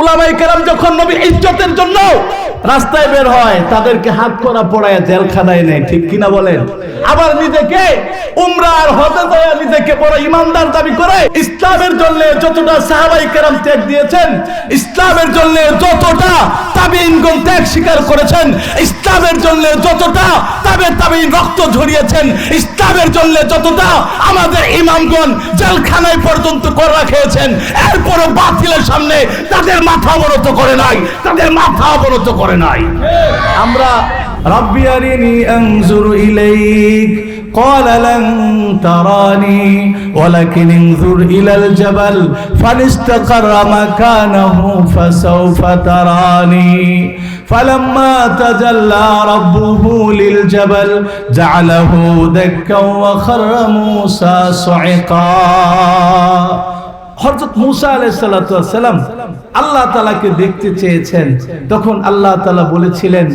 উলামাই কেরাম যখন নবী ইজ্জতের জন্য রাস্তায় বের হয়, তাদেরকে হাত করা পড়ায় জেলখানায় নেয়, ঠিক কিনা বলেন? আবার নিজেকে উমরা আর হজে দয়া নিজেকে বড় ইমানদার দাবি করে ইসলামের জন্য যতটা সাহাবাই কেরাম ত্যাগ দিয়েছেন, ইসলামের জন্য যতটা ত্যাগ স্বীকার করেছেন, ইসলামের জন্য যতটা তাবে রক্ত ঝরিয়েছেন, ইসলামের জন্য যতটা আমাদের ইমামগণ জেলখানায় পর্যন্ত করা খেয়েছেন, এরপরও বাতিলের সামনে তাদের মাথা অবনত করে নাই, তাদের মাথা অবনত করে নাই। আমরা رب أرني أنظر إليك. قال لن تراني ولكن انظر إلى الجبل. فاستقر مكانه فسوف تراني. فلما تجلى ربه للجبل جعله دكا وخر موسى صعقا. হযরত মুসা আলাইহিসসালাম আল্লাহ তাআলাকে দেখতে চেয়েছেন। তখন আল্লাহ তাআলা বলেছিলেন,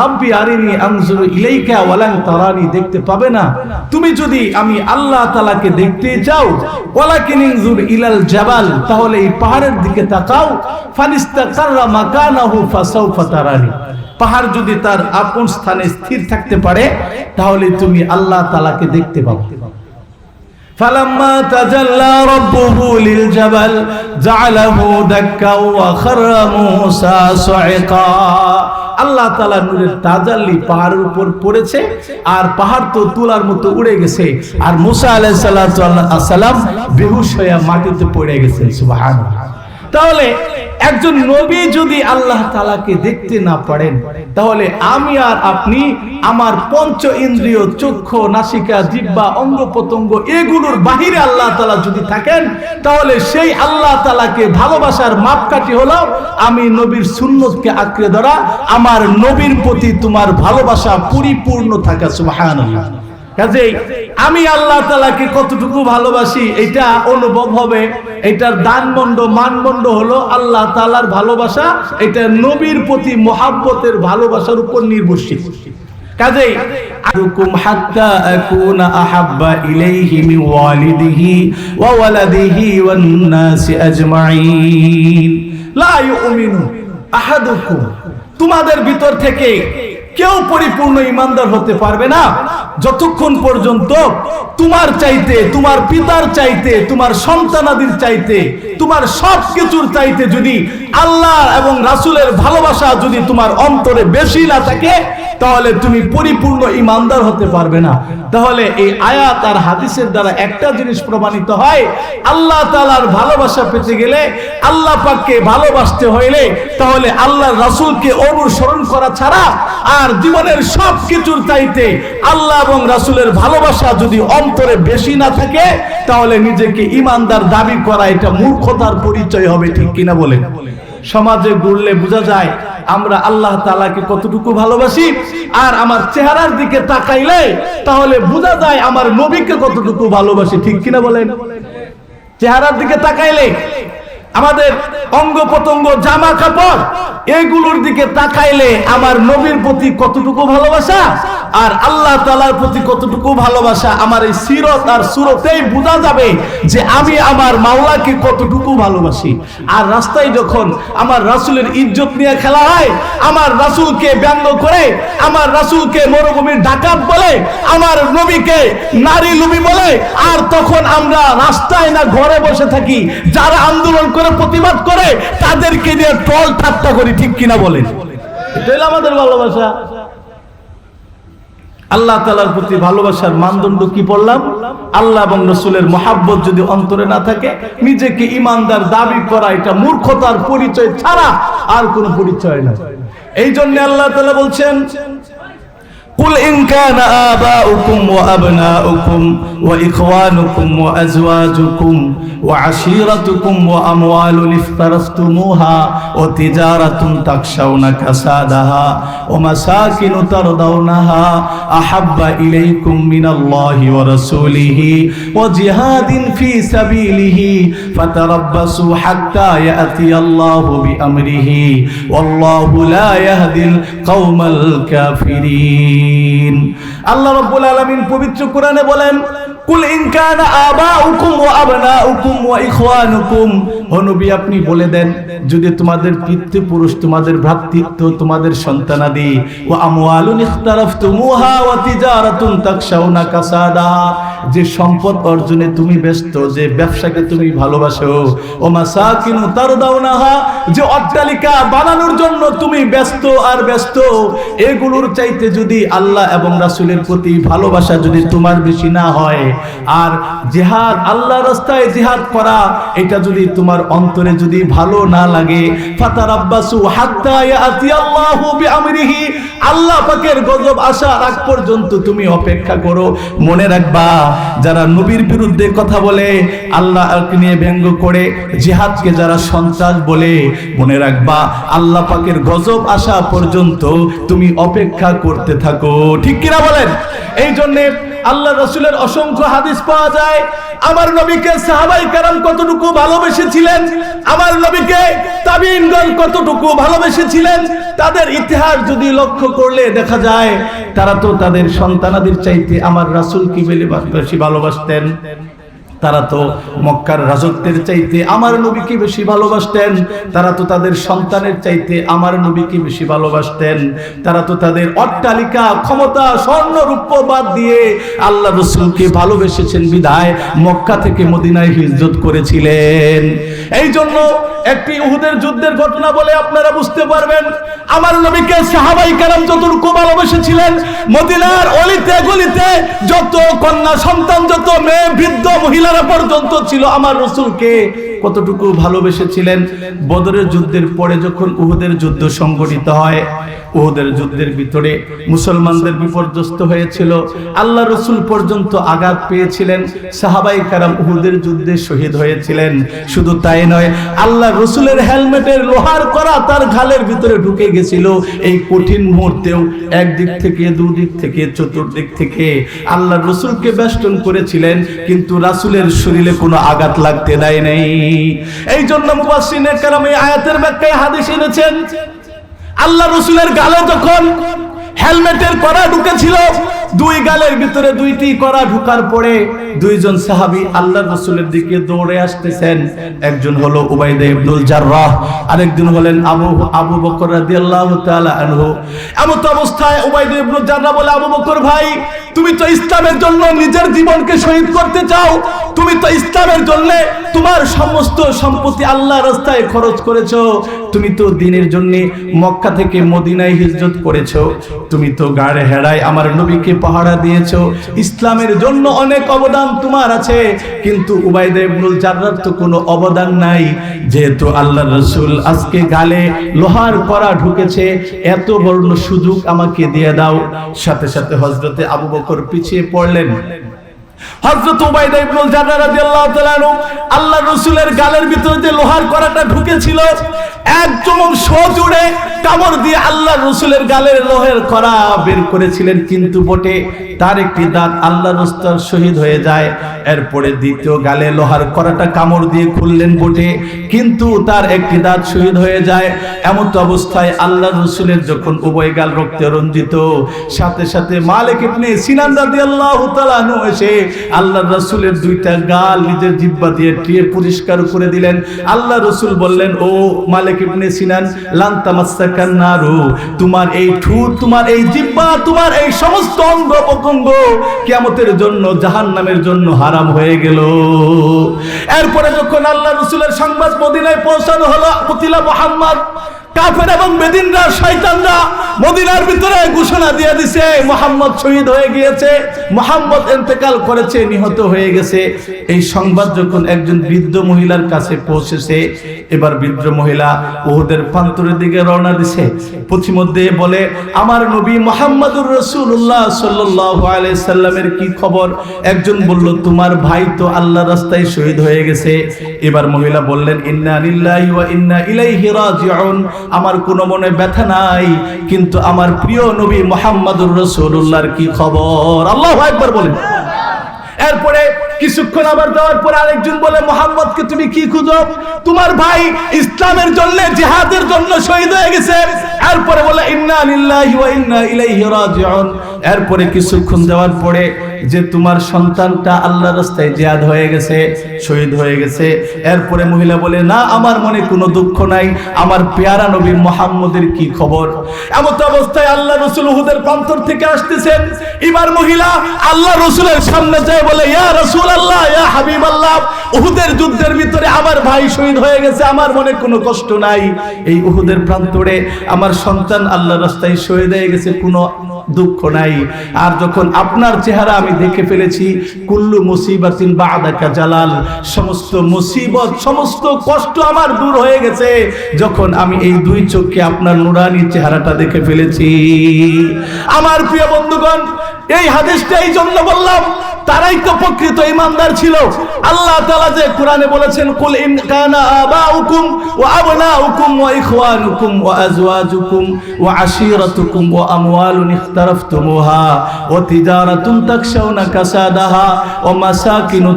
রাব্বি আরিনি আনজুরু ইলাইকা ওয়ালান তারানি দেখতে পাবে না। তুমি যদি আমি আল্লাহ তাআলাকে দেখতে চাও, ওয়ালাকিন ইনজুর ইলাল জাবাল তাহলে এই পাহাড়ের দিকে তাকাও। ফানিস্তাকাররা মাকানাহু ফাসাউফা তারানি। পাহাড় যদি তার আপন স্থানে স্থির থাকতে পারে, তাহলে তুমি আল্লাহ তাআলাকে দেখতে পাবে। فلما تجلى ربه للجبل جعله دكا وخر موسى صعقا আল্লাহ তালা নূরের তাজাল্লি পাহাড়ের উপর পড়েছে আর পাহাড় তো তুলার মতো উড়ে গেছে আর মুসা আলাইসাল্লাম বেহুশ হয়ে মাটিতে পড়ে গেছেন সুবাহান তাহলে একজন নবী যদি আল্লাহ তালাকে দেখতে না পারেন, তাহলে আমি আর আপনি আমার পঞ্চ ইন্দ্রিয়, চক্ষু, নাসিকা জিব্বা অঙ্গ প্রত্যঙ্গ এগুলোর বাহিরে আল্লাহ তালা যদি থাকেন, তাহলে সেই আল্লাহ তালাকে ভালোবাসার মাপকাঠি হলো আমি নবীর সুন্নতকে আঁকড়ে ধরা, আমার নবীর প্রতি তোমার ভালোবাসা পরিপূর্ণ থাকা, সুবহানাল্লাহ। কাজেই আমি আল্লাহ তালাকে কতটুকু ভালোবাসি, এটা অনুভব হবে। এটার দানমন্ড মানমন্ড হলো আল্লাহ তালার ভালোবাসা, এটা নবীর প্রতি মোহাব্বতের ভালোবাসার উপর নির্ভরশীল। তোমাদের ভিতর থেকে কেউ পরিপূর্ণ ইমানদার হতে পারবে না। যতক্ষণ পর্যন্ত তোমার চাইতে, তোমার পিতার চাইতে, তোমার সন্তানাদির চাইতে, তোমার সব কিছুর চাইতে যদি আল্লাহ এবং রাসুলের ভালোবাসা যদি তোমার অন্তরে বেশি না থাকে, তাহলে তুমি পরিপূর্ণ ইমানদার হতে পারবে না। তাহলে এই আয়াত আর হাদিসের দ্বারা একটা জিনিস প্রমাণিত হয়, আল্লাহ তালার ভালোবাসা পেতে গেলে আল্লাহ পাককে ভালোবাসতে হইলে তাহলে আল্লাহ রাসুলকে অনুসরণ করা ছাড়া আর জীবনের সব কিছুর চাইতে আল্লাহ এবং রাসুলের ভালোবাসা যদি অন্তরে বেশি না থাকে, তাহলে নিজেকে ইমানদার দাবি করা এটা মূর্খতার পরিচয় হবে, ঠিক কিনা বলেন? সমাজে ঘুরলে বোঝা যায়, আমরা আল্লাহ তালাকে কতটুকু ভালোবাসি, আর আমার চেহারার দিকে তাকাইলে তাহলে বোঝা যায় আমার নবীকে কতটুকু ভালোবাসি, ঠিক কিনা বলেন? চেহারার দিকে তাকাইলে আমাদের অঙ্গ প্রত্যঙ্গ জামা কাপড়, এগুলোর দিকে তাকাইলে আমার নবীর প্রতি কতটুকু ভালোবাসা? আর আল্লাহ তালার প্রতি কতটুকু ভালোবাসা? আমার এই সিরত আর সুরতেই বোঝা যাবে যে আমি আমার মাওলাকে কতটুকু ভালোবাসি। আর রাস্তায় যখন আমার রাসুলের ইজ্জত নিয়ে খেলা হয়, আমার রাসুলকে ব্যঙ্গ করে, আমার রাসুলকে মরুভূমির ডাকাত বলে, আমার নবীকে নারী লুবি বলে, আর তখন আমরা রাস্তায় না ঘরে বসে থাকি, যারা আন্দোলন করে প্রতিবাদ করে তাদেরকে নিয়ে টল ঠাট্টা করি ঠিক কিনা বলেন? এটা হলো আমাদের ভালোবাসা। আল্লাহ তালার প্রতি ভালোবাসার মানদণ্ড কি পড়লাম আল্লাহ এবং রসুলের মহাব্বত যদি অন্তরে না থাকে নিজেকে ইমানদার দাবি করা এটা মূর্খতার পরিচয় ছাড়া আর কোনো পরিচয় না এই জন্য আল্লাহ তালা বলছেন قل إن كان آباؤكم وأبناؤكم وإخوانكم وأزواجكم وعشيرتكم وأموال افترفتموها وتجارة تخشون كسادها ومساكن ترضونها أحب إليكم من الله ورسوله وجهاد في سبيله فتربصوا حتى يأتي الله بأمره والله لا يهدي القوم الكافرين আল্লাহ রাব্বুল আলামিন পবিত্র কোরআনে বলেন, কুল ইন কানা আবাউকুম ওয়া আবনাউকুম ওয়া ইখওয়ানুকুম। ও আপনি বলে দেন, যদি তোমাদের পিতৃপুরুষ, তোমাদের ভ্রাতৃত্ব, তোমাদের সন্তানাদি, ওয়া আমওয়ালুন ইখতারাফতুমুহা ওয়া তিজারাতুন তাকশাউনা কাসাদা। যে সম্পদ অর্জনে তুমি ব্যস্ত, যে ব্যবসাকে তুমি ভালোবাসো, ও মাসাকিনু তারদাউনাহা, যে অট্টালিকা বানানোর জন্য তুমি ব্যস্ত আর ব্যস্ত, এগুলোর চাইতে যদি আল্লাহ এবং রাসূলের প্রতি ভালোবাসা যদি তোমার বেশি না হয়, আর জিহাদ আল্লাহ রাস্তায় জিহাদ করা, এটা যদি তোমার অন্তরে যদি ভালো না লাগে হাত্তা ইয়াতি আল্লাহু পাকের গজব আসার আগ পর্যন্ত তুমি অপেক্ষা করো, মনে রাখবা যারা নবীর বিরুদ্ধে কথা বলে, আল্লাহকে নিয়ে ব্যঙ্গ করে, জিহাদকে যারা সন্ত্রাস বলে, মনে রাখবা, আল্লাহ পাকের গজব আসা পর্যন্ত তুমি অপেক্ষা করতে থাকো। ঠিক কিনা বলেন? এই জন্যে আল্লাহ রসুলের অসংখ্য হাদিস পাওয়া যায়। আমার নবীকে সাহাবাই কারাম কতটুকু ভালোবেসেছিলেন? আমার নবীকে তাবিনগণ কতটুকু ভালোবেসেছিলেন? তাদের ইতিহাস যদি লক্ষ্য করলে দেখা যায়, তারা তো তাদের সন্তানাদের চাইতে আমার রাসুল কি বেশি ভালোবাসতেন। তারা তো মক্কার রাজত্বের চাইতে আমার নবীকে বেশি ভালোবাসতেন। তারা তো তাদের সন্তানের চাইতে আমার নবীকে বেশি ভালোবাসতেন। তারা তো তাদের অট্টালিকা, ক্ষমতা, স্বর্ণ বাদ দিয়ে আল্লাহ রসুলকে ভালোবেসেছেন বিধায় মক্কা থেকে মদিনায় হিজরত করেছিলেন। এই জন্য একটি উহুদের যুদ্ধের ঘটনা বলে আপনারা বুঝতে পারবেন। আমার নবীকে সাহাবাই কালাম যতটুকু ভালোবেসেছিলেন, মদিনার অলিতে গলিতে যত কন্যা সন্তান, যত মেয়ে, বৃদ্ধ, মহিলারা পর্যন্ত ছিল আমার রসুলকে। কতটুকু ভালোবেসেছিলেন? বদরের যুদ্ধের পরে যখন উহুদের যুদ্ধ সংগঠিত হয়, উহুদের যুদ্ধের ভিতরে মুসলমানদের বিপর্যস্ত হয়েছিল। আল্লাহ রসুল পর্যন্ত আঘাত পেয়েছিলেন। সাহাবাই কারাম উহুদের যুদ্ধে শহীদ হয়েছিলেন। শুধু তাই নয়, আল্লাহ রসুলের হেলমেটের লোহার করা তার ঘালের ভিতরে ঢুকে গেছিল। এই কঠিন মুহূর্তেও একদিক থেকে, দুদিক থেকে, চতুর্দিক থেকে আল্লাহ রসুলকে বেষ্টন করেছিলেন, কিন্তু রাসুলের শরীরে কোনো আঘাত লাগতে দেয় নাই। এই জন্য এই আয়াতের ব্যাখ্যায় হাদিস এনেছেন আল্লাহ রসুলের গালে যখন হেলমেটের করা ঢুকেছিল দুই গালের ভিতরে দুইটি করা ঢুকার পরে দুইজন সাহাবী আল্লাহ রসুলের দিকে দৌড়ে আসতেছেন। একজন হলো উবাইদা ইবনুল জাররাহ, আরেকজন হলেন আবু আবু বকর রাদিয়াল্লাহু তাআলা আনহু। এমত অবস্থায় উবাইদা ইবনুল জাররাহ বলে, আবু বকর ভাই, তুমি তো ইসলামের জন্য নিজের জীবনকে শহীদ করতে চাও। তুমি তো ইসলামের জন্য তোমার সমস্ত সম্পত্তি আল্লাহ রাস্তায় খরচ করেছ। তুমি তো দিনের জন্য মক্কা থেকে মদিনায় হিজরত করেছ। তুমি তো গাড়ে হেড়ায় আমার নবীকে পাহারা দিয়েছ। ইসলামের জন্য অনেক অবদান তোমার আছে, কিন্তু ইবনুল তো কোনো অবদান নাই। যেহেতু আল্লাহ রসুল আজকে গালে লোহার করা ঢুকেছে, এত বড় সুযোগ আমাকে দিয়ে দাও। সাথে সাথে হজরতে আবু বকর পিছিয়ে পড়লেন। হযরত উবাইদা ইবনুল জাররাহ রাদিয়াল্লাহু তাআলা আল্লাহ রাসূলের গালের ভিতরে যে লোহার ঢুকেছিল, এক দিয়ে আল্লাহ রসুলের গালের বের করেছিলেন। কিন্তু বটে, তার একটি দাঁত আল্লাহ শহীদ হয়ে যায়। এরপরে দ্বিতীয় গালে লোহার দিয়ে খুললেন বটে, কিন্তু তার একটি দাঁত শহীদ হয়ে যায়। এমন তো অবস্থায় আল্লাহ রসুলের যখন উভয় গাল রক্তে রঞ্জিত, সাথে সাথে মালিক ইবনে সিনান রাদিয়াল্লাহু তাআলা এসে আল্লাহ রসুলের দুইটা গাল নিজের জিব্বা দিয়ে টিয়ে পরিষ্কার করে দিলেন। আল্লাহ রসুল বললেন, ও মালিক ইবনে সিনান, লান তামাসসাকান নারু, তোমার এই ঠুট, তোমার এই জিব্বা, তোমার এই সমস্ত অঙ্গ প্রত্যঙ্গ কিয়ামতের জন্য জাহান্নামের জন্য হারাম হয়ে গেল। এরপরে যখন আল্লাহ রসুলের সংবাদ মদিনায় পৌঁছানো হলো পুতিলা মোহাম্মদ কাফের এবং বেদিনরা, শয়তানরা মদিনার ভিতরে ঘোষণা দিয়ে দিছে, মোহাম্মদ শহীদ হয়ে গিয়েছে, মোহাম্মদ ইন্তেকাল করেছে, নিহত হয়ে গেছে। এই সংবাদ যখন একজন বৃদ্ধ মহিলার কাছে পৌঁছেছে, এবার বৃদ্ধ মহিলা ওহুদের প্রান্তরের দিকে রওনা দিছে। পথিমধ্যে বলে, আমার নবী মোহাম্মদুর রসুল্লাহ সাল্লাহ আলাইসাল্লামের কি খবর? একজন বলল, তোমার ভাই তো আল্লাহ রাস্তায় শহীদ হয়ে গেছে। এবার মহিলা বললেন, ইন্না লিল্লাহি ওয়া ইন্না ইলাইহি রাজিউন। আমার কোনো মনে ব্যথা নাই, কিন্তু আমার প্রিয় নবী মোহাম্মদুর রসুল্লাহর কি খবর? আল্লাহ একবার বলেন। এরপরে কিছুক্ষণ আবার দেওয়ার পরে আরেকজন বলে, মোহাম্মদকে তুমি কি খুঁজো? তোমার ভাই ইসলামের জন্য, জিহাদের জন্য শহীদ হয়ে গেছে। এরপরে বলে, ইন্না লিল্লাহি ইন্না ইলাইহি রাজিউন। এরপরে কিছুক্ষণ দেওয়ার পরে যে তোমার সন্তানটা আল্লাহ রাস্তায় জিয়াদ হয়ে গেছে, শহীদ হয়ে গেছে। এরপরে মহিলা বলে, না, আমার মনে কোনো দুঃখ নাই। আমার পেয়ারা নবী মোহাম্মদের কি খবর? এমত অবস্থায় আল্লাহ রসুল উহুদের প্রান্তর থেকে আসতেছেন। এবার মহিলা আল্লাহ রসুলের সামনে যায় বলে, ইয়া রসুল আল্লাহ ইয়া হাবিব আল্লাহ উহুদের যুদ্ধের ভিতরে আমার ভাই শহীদ হয়ে গেছে, আমার মনে কোনো কষ্ট নাই। এই উহুদের প্রান্তরে আমার সন্তান আল্লাহ রাস্তায় শহীদ হয়ে গেছে, কোনো দুঃখ নাই। আর যখন আপনার চেহারা আমি দেখে ফেলেছি, কুল্লু মুসিবাতিন বাদাকা জালাল, সমস্ত মুসিবত, সমস্ত কষ্ট আমার দূর হয়ে গেছে। যখন আমি এই দুই চোখকে আপনার নুরানি চেহারাটা দেখে ফেলেছি। আমার প্রিয় বন্ধুগণ, এই হাদিসটা এই জন্য বললাম তারাই তো প্রকৃত ইমানদার ছিল। আল্লাহ তাআলা যে কোরআনে বলেছেন, কুল ইন কানা তিজারাতুন তাখশাউনা কাসাদাহা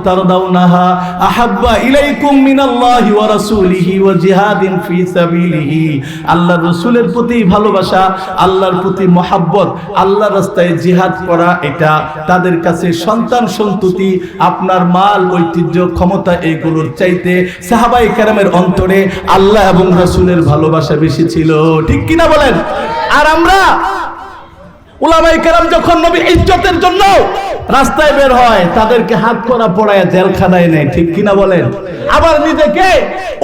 তারদাউনাহা আহাব্বা ইলাইকুম ওয়া রাসূলিহি ওয়া জিহাদিন ফি সাবিলিহি। আল্লাহর রাসূলের প্রতি ভালোবাসা, আল্লাহর প্রতি মহাব্বত, আল্লাহর রাস্তায় জিহাদ করা, এটা তাদের কাছে সন্তান সন্ততি, আপনার মাল, ঐতিহ্য, ক্ষমতা এইগুলোর চাইতে সাহাবাই কেরামের অন্তরে আল্লাহ এবং রাসুলের ভালোবাসা বেশি ছিল। ঠিক কিনা বলেন? আর আমরা ওলামাই কেরাম যখন নবী ইজ্জতের জন্য রাস্তায় বের হয়, তাদেরকে হাত করা পড়ায় জেলখানায় নেয়, ঠিক কিনা বলেন? আবার নিজেকে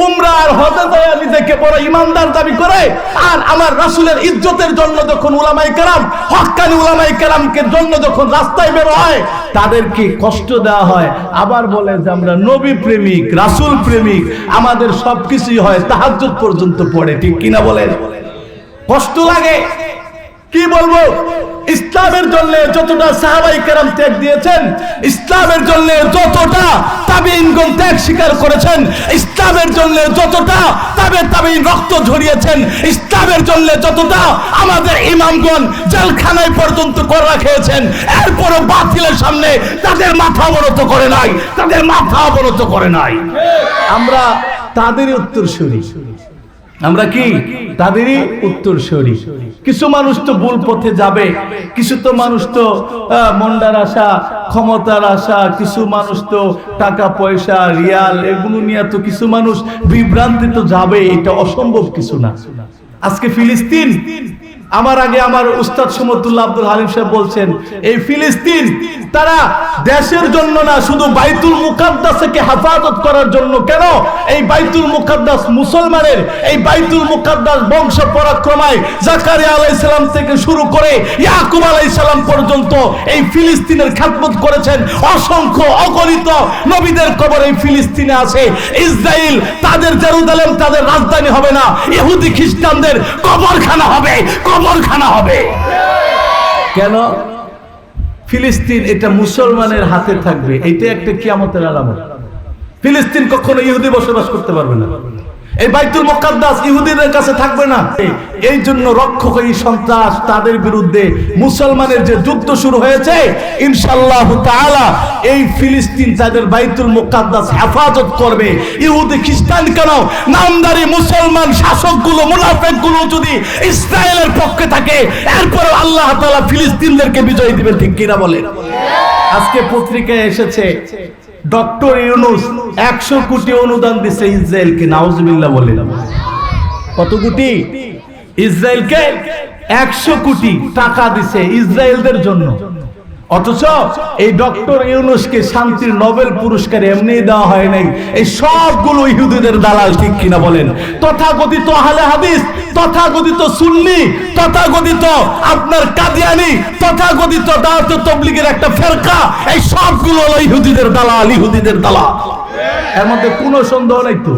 উমরা আর হজে যায় নিজেকে বড় ইমানদার দাবি করে, আর আমার রাসূলের ইজ্জতের জন্য যখন উলামাই কেরাম হক্কানি উলামাই কেরামকে জন্য যখন রাস্তায় বের হয়, তাদেরকে কষ্ট দেওয়া হয়। আবার বলে যে, আমরা নবী প্রেমিক, রাসূল প্রেমিক, আমাদের সবকিছুই হয়, তাহাজ্জুদ পর্যন্ত পড়ে, ঠিক কিনা বলেন? কষ্ট লাগে। কি বলব? ইসলামের জন্য যতটা সাহাবাই কেরাম ত্যাগ দিয়েছেন, ইসলামের জন্য যতটা তাবিনগণ ত্যাগ স্বীকার করেছেন, ইসলামের জন্য যতটা তাবে তাবিন রক্ত ঝরিয়েছেন, ইসলামের জন্য যতটা আমাদের ইমামগণ জেলখানায় পর্যন্ত করা খেয়েছেন, এরপরও বাতিলের সামনে তাদের মাথা অবনত করে নাই, তাদের মাথা অবনত করে নাই। আমরা তাদেরই উত্তর শুনি আমরা কি? তাদেরই উত্তর সরি কিছু মানুষ তো ভুল পথে যাবে কিছু তো মানুষ তো মন্ডার আশা ক্ষমতার আশা কিছু মানুষ তো টাকা পয়সা রিয়াল এগুলো নিয়ে তো কিছু মানুষ বিভ্রান্তি তো যাবে এটা অসম্ভব কিছু না। আজকে ফিলিস্তিন আমার আগে আমার উস্তাদ সমতুল্লাহ আব্দুল হালিম সাহেব বলছেন, এই ফিলিস্তিন, তারা দেশের জন্য না, শুধু বাইতুল মুকাদ্দাসকে হেফাজত করার জন্য কেন? এই বাইতুল মুকাদ্দাস মুসলমানের, এই বাইতুল মুকাদ্দাস বংশ পরাক্রমায় জাকারিয়া আলাইহিস সালাম থেকে শুরু করে ইয়াকুব আলাইহিস সালাম পর্যন্ত এই ফিলিস্তিনের খেদমত করেছেন। অসংখ্য অগণিত নবীদের কবর এই ফিলিস্তিনে আছে। ইসরায়েল তাদের জেরুজালেম, তাদের রাজধানী হবে না। ইহুদি খ্রিস্টানদের কবরখানা হবে। কবরখানা হবে। কেন? ফিলিস্তিন এটা মুসলমানের হাতে থাকবে। এটা একটা কিয়ামতের আলামত। ফিলিস্তিন কখনো ইহুদি বসবাস করতে পারবে না। এই বাইতুল মুকাদ্দাস ইহুদিদের কাছে থাকবে না। এই জন্য রক্ষক এই সন্ত্রাস তাদের বিরুদ্ধে মুসলমানের যে যুদ্ধ শুরু হয়েছে, ইনশাআল্লাহ তাআলা এই ফিলিস্তিন তাদের বাইতুল মুকাদ্দাস হেফাজত করবে। ইহুদি খ্রিস্টান কেন? নামদারি মুসলমান শাসকগুলো, মুনাফেকগুলো যদি ইসরায়েলের পক্ষে থাকে এরপর আল্লাহ তাআলা ফিলিস্তিনদেরকে বিজয় দিবেন, ঠিক কিনা বলে আজকে পত্রিকায় এসেছে ডক্টর ইউনুস একশো কোটি অনুদান দিছে ইসরায়েলকে, নাউজুবিল্লাহ বলে কত কোটি? ইসরায়েলকে একশো কোটি টাকা দিছে ইসরায়েলদের জন্য। অথচ এই ডক্টর ইউনুসকে শান্তির নোবেল পুরস্কার এমনি দেওয়া হয় নাই। এই সবগুলো ইহুদিদের দালাল ঠিক কিনা বলেন? তথাকথিত আহলে হাদিস, তথাকথিত সুন্নি, তথাকথিত আপনার কাদিয়ানি, তথাকথিত দাওয়াত তবলিগের একটা ফেরকা, এই সবগুলো হলো ইহুদিদের দালাল ইহুদিদের দালাল। এর মধ্যে কোনো সন্দেহ নাই তো?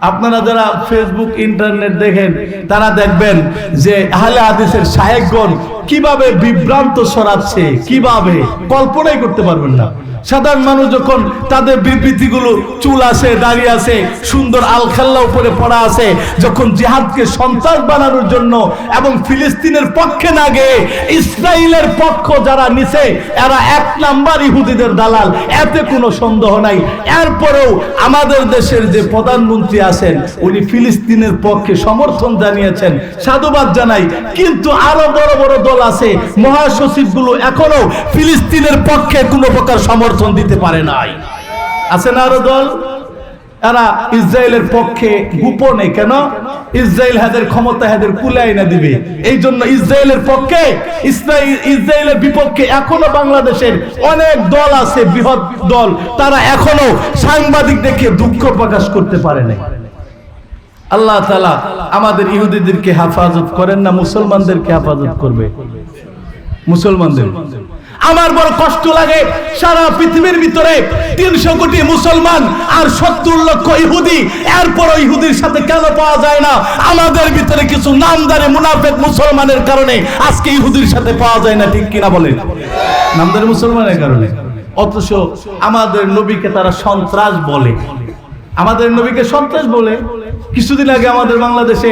আপনারা যারা ফেসবুক ইন্টারনেট দেখেন, তারা দেখবেন যে আহলে হাদিসের সাহেবগণ কীভাবে বিভ্রান্ত সরাচ্ছে কীভাবে কল্পনাই করতে পারবেন না। সাধারণ মানুষ যখন তাদের বিবৃতিগুলো চুল আছে দাঁড়িয়ে আছে, সুন্দর আলখাল্লা উপরে পড়া আছে, যখন জিহাদকে সন্ত্রাস বানানোর জন্য এবং ফিলিস্তিনের পক্ষে না গিয়ে ইসরায়েলের পক্ষ যারা নিছে, এরা এক নাম্বার ইহুদিদের দালাল, এতে কোনো সন্দেহ নাই। এরপরেও আমাদের দেশের যে প্রধানমন্ত্রী আছেন, উনি ফিলিস্তিনের পক্ষে সমর্থন জানিয়েছেন, সাধুবাদ জানাই। কিন্তু আরও বড় বড় দল আছে, মহাসচিবগুলো এখনও ফিলিস্তিনের পক্ষে কোনো প্রকার সমর্থন দিতে পারে নাই। আছে না আরও দল? এরা ইসরায়েলের পক্ষে গোপনে কেন? ইসরায়েল হাদের ক্ষমতা হাদের কুলাই না দিবে। এই জন্য ইসরায়েলের পক্ষে ইসরায়েলের বিপক্ষে এখনও বাংলাদেশের অনেক দল আছে, বৃহৎ দল। তারা এখনও সাংবাদিক দেখে দুঃখ প্রকাশ করতে পারে নাই। আল্লাহ তালা আমাদের ইহুদিদেরকে হেফাজত করেন না, মুসলমানদেরকে হেফাজত করবে। মুসলমানদের। আমার বড় কষ্ট লাগে সারা পৃথিবীর ভিতরে তিনশো কোটি মুসলমান আর সত্তর লক্ষ ইহুদি। এরপর ইহুদির সাথে কেন পাওয়া যায় না? আমাদের ভিতরে কিছু নামদারে মুনাফেক মুসলমানের কারণে আজকে ইহুদির সাথে পাওয়া যায় না, ঠিক কিনা বলে নামদারে মুসলমানের কারণে। অথচ আমাদের নবীকে তারা সন্ত্রাস বলে। আমাদের নবীকে সন্ত্রাস বলে কিছুদিন আগে আমাদের বাংলাদেশে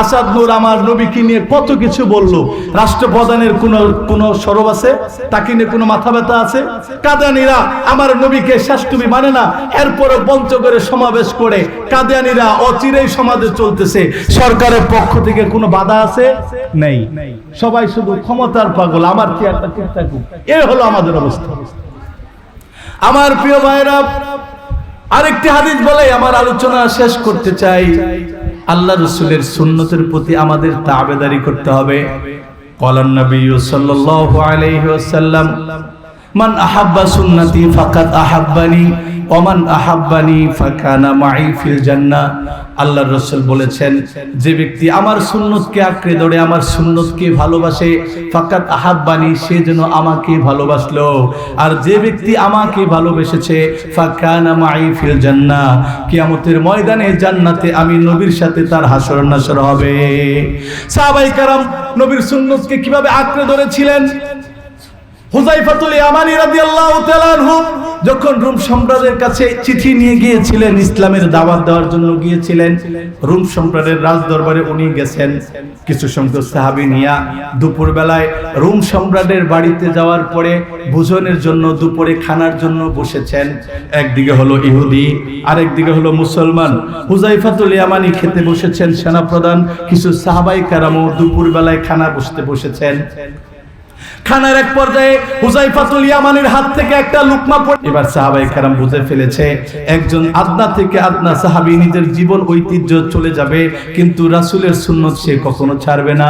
আসাদ নূর আমার নবীকে নিয়ে কত কিছু বলল। রাষ্ট্রপ্রধানের কোন কোন সরব আছে? তাকে নিয়ে কোনো মাথা ব্যথা আছে? কাদানিরা আমার নবীকে শাস্তুবি মানে না এরপরে বঞ্চ করে সমাবেশ করে কাদিয়ানিরা অচিরেই সমাজে চলতেছে। সরকারের পক্ষ থেকে কোনো বাধা আছে? নেই। সবাই শুধু ক্ষমতার পাগল, আমার একটা ঠিক থাকুক? এ হলো আমাদের অবস্থা। আমার প্রিয় ভাইরা আরেকটি হাদিস বলে আমার আলোচনা শেষ করতে চাই। আল্লাহ রসুলের সুন্নতের প্রতি আমাদের তাবেদারি করতে হবে। কলান মান আহাব্বা সুন্নতি ফাকাত আহাব্বানি ওমান আহাব্বানি ফাকানা মাই ফিল জান্না আল্লাহর রাসূল বলেছেন, যে ব্যক্তি আমার সুন্নতকে আঁকড়ে ধরে, আমার সুন্নতকে ভালোবাসে, ফাকাত আহাব্বানি, সে যেন আমাকে ভালোবাসলো। আর যে ব্যক্তি আমাকে ভালোবেসেছে, ফাকানা মাই ফিল জান্না কিয়ামতের ময়দানে জান্নাতে আমি নবীর সাথে তার হাসর নাসর হবে। সাহাবায়ে কারাম নবীর সুন্নতকে কীভাবে আঁকড়ে ধরেছিলেন? হুজাইফাতুল ইয়ামানি রাদিয়াল্লাহু তাআলা যখন সম্রাটের কাছে চিঠি নিয়ে গিয়েছিলেন, ইসলামের দাওয়াত দেওয়ার জন্য গিয়েছিলেন সম্রাটের রাজ দরবারে উনি গেছেন। কিছু সংখ্যক নিয়া সম্রাটের বাড়িতে যাওয়ার পরে ভোজনের জন্য, দুপুরে খানার জন্য বসেছেন। একদিকে হলো ইহুদি, আরেকদিকে হলো মুসলমান। হুজাইফাতুল ইয়ামানি খেতে বসেছেন সেনাপ্রধান, কিছু সাহাবাই কারামও দুপুর বেলায় খানা বসতে বসেছেন। খানার এক পর্যায়ে হুজাইফাতুল ইয়ামানের হাত থেকে একটা লুকমা পড়ে এবার সাহাবাই কারাম বুঝে ফেলেছে, একজন আদনা থেকে আদনা সাহাবী নিজের জীবন ঐতিহ্য চলে যাবে, কিন্তু রাসূলের সুন্নত সে কখনো ছাড়বে না।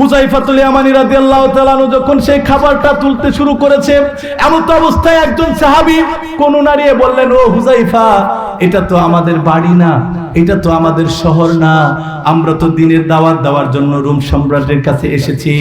হুজাইফাতুল ইয়ামানি রাদিয়াল্লাহু তাআলা যখন সেই খাবারটা তুলতে শুরু করেছে, এমন তো অবস্থায় একজন সাহাবী কোন নাড়িয়ে বললেন, ও হুজাইফা, এটা তো আমাদের বাড়ি না। এটা তো আমাদের শহর না। আমরা তো দিনের দাওয়াত দেওয়ার জন্য রোম সম্রাটের কাছে এসেছি।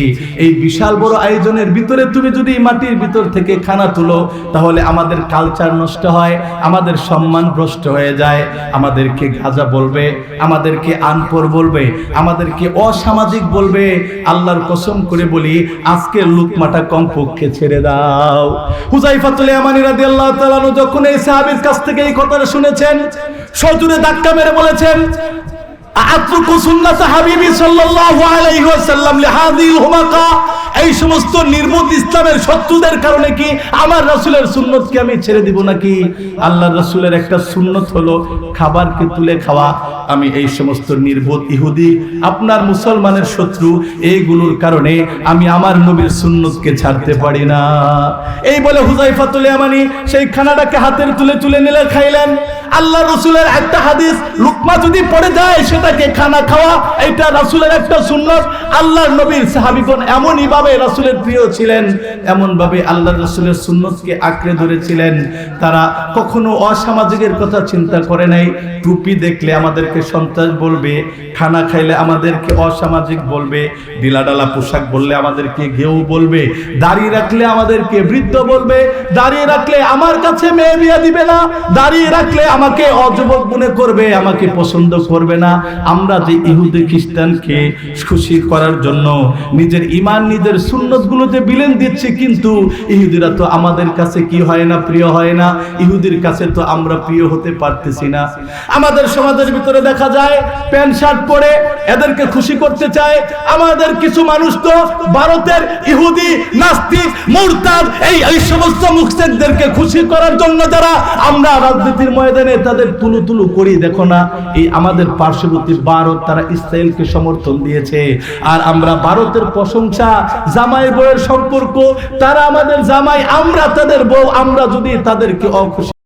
এই বিশাল বড় আয়োজনের ভিতরে তুমি যদি মাটির ভিতর থেকে খানা তুলো, তাহলে আমাদের কালচার নষ্ট হয়, আমাদের সম্মান ভ্রষ্ট হয়ে যায়। আমাদেরকে গাজা বলবে, আমাদেরকে আনপর বলবে, আমাদেরকে অসামাজিক বলবে। আল্লাহর কসম করে বলি, আজকের লুকমাটা কমপক্ষে ছেড়ে দাও। হুজাইফাতুল ইয়ামানি রাদিয়াল্লাহু তাআলা যখন এই সাহাবীর কাছ থেকে এই কথাটা শুনেছেন, সজুরে ধাক্কা মেরে বলেছেন আত্রুকু সুন্নাত হাবিবি সাল্লাল্লাহু আলাইহি ওয়াসাল্লাম লিহাদিল হুমাকা এই সমস্ত নির্বোধ ইসলামের শত্রুদের কারণে কি আমার রাসূলের সুন্নতকে আমি ছেড়ে দিব নাকি? আল্লাহর রাসূলের একটা সুন্নত হলো খাবারকে তুলে খাওয়া। আমি এই সমস্ত নির্বোধ ইহুদি, আপনার মুসলমানের শত্রু, এইগুলোর কারণে আমি আমার নবীর সুন্নতকে ছাড়তে পারি না। এই বলে হুজাইফাতুল ইয়ামানি সেই খানাটাকে হাতের তুলে তুলে নিলে খাইলেন। আল্লাহ রসুলের একটা হাদিস লুকমা যদি পড়ে যায় সেটাকে খানা খাওয়া, এটা রসুলের একটা সুন্নত। আল্লাহর নবীর সাহাবিগণ এমনই ভাবে রাসুলের প্রিয় ছিলেন? এমন ভাবে আল্লাহ রসুলের সুন্নতকে আঁকড়ে ধরেছিলেন। তারা কখনো অসামাজিকের কথা চিন্তা করে নাই। টুপি দেখলে আমাদেরকে সন্ত্রাস বলবে, খানা খাইলে আমাদেরকে অসামাজিক বলবে ডিলাডালা পোশাক বললে আমাদেরকে ঘেউ বলবে দাড়িয়ে রাখলে আমাদেরকে বৃদ্ধ বলবে দাঁড়িয়ে রাখলে আমার কাছে মেয়ে বিয়া দিবে না দাঁড়িয়ে রাখলে আমাকে অযুবক মনে করবে, আমাকে পছন্দ করবে না। আমরা যে ইহুদি খ্রিস্টানকে খুশি করার জন্য নিজের ইমান নিজের নবীদের সুন্নত গুলোতে বিলেন দিচ্ছি, কিন্তু ইহুদিরা তো আমাদের কাছে কি হয় না, প্রিয় হয় না? ইহুদির কাছে তো আমরা প্রিয় হতে পারতেছি না। আমাদের সমাজের ভিতরে দেখা যায়, প্যান্ট, শার্ট পরে এদেরকে খুশি করতে চায়। আমাদের কিছু মানুষ তো ভারতের ইহুদি, নাস্তিক, মুরতাদ, এই এই সমস্ত মুখসেদদেরকে খুশি করার জন্য যারা আমরা রাজনীতির ময়দানে তাদের তুলু তুলু করি, দেখো না, এই আমাদের পার্শ্ববর্তী ভারত তারা ইসরায়েলকে সমর্থন দিয়েছে। আর আমরা ভারতের প্রশংসা জামাই বউয়ের সম্পর্ক তারা আমাদের জামাই আমরা তাদের বউ আমরা যদি তাদেরকে অখুশি